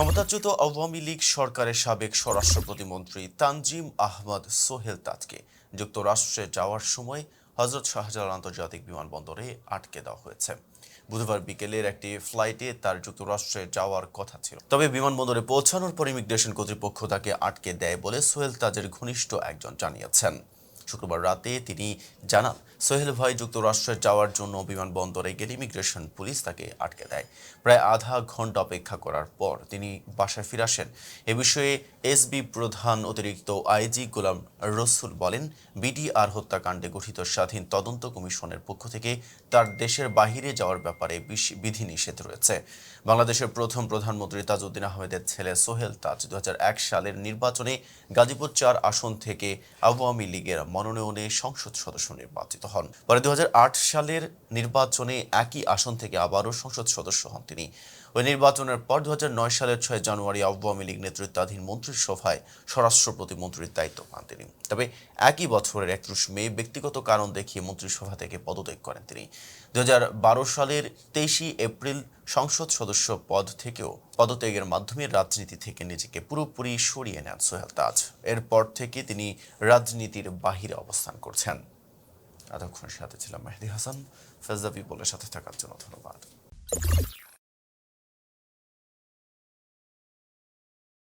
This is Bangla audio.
ক্ষমতাচ্যুত আওয়ামী লীগ সরকারের সাবেক স্বরাষ্ট্র প্রতিমন্ত্রী তানজিম আহমদ সোহেল তাজকে যুক্তরাষ্ট্রে যাওয়ার সময় হজরত শাহজালাল আন্তর্জাতিক বিমানবন্দরে আটকে দেওয়া হয়েছে। বুধবার বিকেলের একটি ফ্লাইটে তার যুক্তরাষ্ট্রে যাওয়ার কথা ছিল। তবে বিমানবন্দরে পৌঁছানোর পর ইমিগ্রেশন কর্তৃপক্ষ তাকে আটকে দেয় বলে সোহেল তাজের ঘনিষ্ঠ একজন জানিয়েছেন। শুক্রবার রাতে তিনি জানান, সোহেল ভাই যুক্তরাষ্ট্রে যাওয়ার জন্য বিমানবন্দরে গেলে ইমিগ্রেশন পুলিশ তাকে আটকে দেয়। প্রায় আধা ঘণ্টা অপেক্ষা করার পর তিনি বাসায় ফিরে আসেন। এ বিষয়ে এসবি প্রধান অতিরিক্ত আইজি গোলাম রসুল বলেন, বিডিআর হত্যাকাণ্ডে গঠিত স্বাধীন তদন্ত কমিশনের পক্ষ থেকে তার দেশের বাহিরে যাওয়ার ব্যাপারে বিধিনিষেধ রয়েছে। বাংলাদেশের প্রথম প্রধানমন্ত্রী তাজউদ্দিন আহমেদের ছেলে সোহেল তাজ দু হাজার এক সালের নির্বাচনে গাজীপুর চার আসন থেকে আওয়ামী লীগের মনোনয়নে সংসদ সদস্য নির্বাচিত হন। পরে দু সালের নির্বাচনে একই আসন থেকে আবারও সংসদ সদস্য হন তিনি। ওই নির্বাচনের পর দু সালের ছয় জানুয়ারি আওয়ামী লীগ নেতৃত্বাধীন মন্ত্রিসভায় স্বরাষ্ট্র প্রতিমন্ত্রীর দায়িত্ব পান তিনি। তবে একই বছরের একত্রিশ মে ব্যক্তিগত কারণ দেখিয়ে মন্ত্রিসভা থেকে পদত্যাগ করেন তিনি। দুই হাজার বারো সালের তেইশে এপ্রিল সংসদ সদস্য পদ থেকেও পদত্যাগের মাধ্যমে রাজনীতি থেকে নিজেকে পুরোপুরি সরিয়ে নেন সোহেল তাজ। এরপর থেকে তিনি রাজনীতির বাহিরে অবস্থান করছেন। এতক্ষণের সাথে ছিলাম মেহেদি হাসান। ফেজাবি বলে সাথে থাকার জন্য ধন্যবাদ।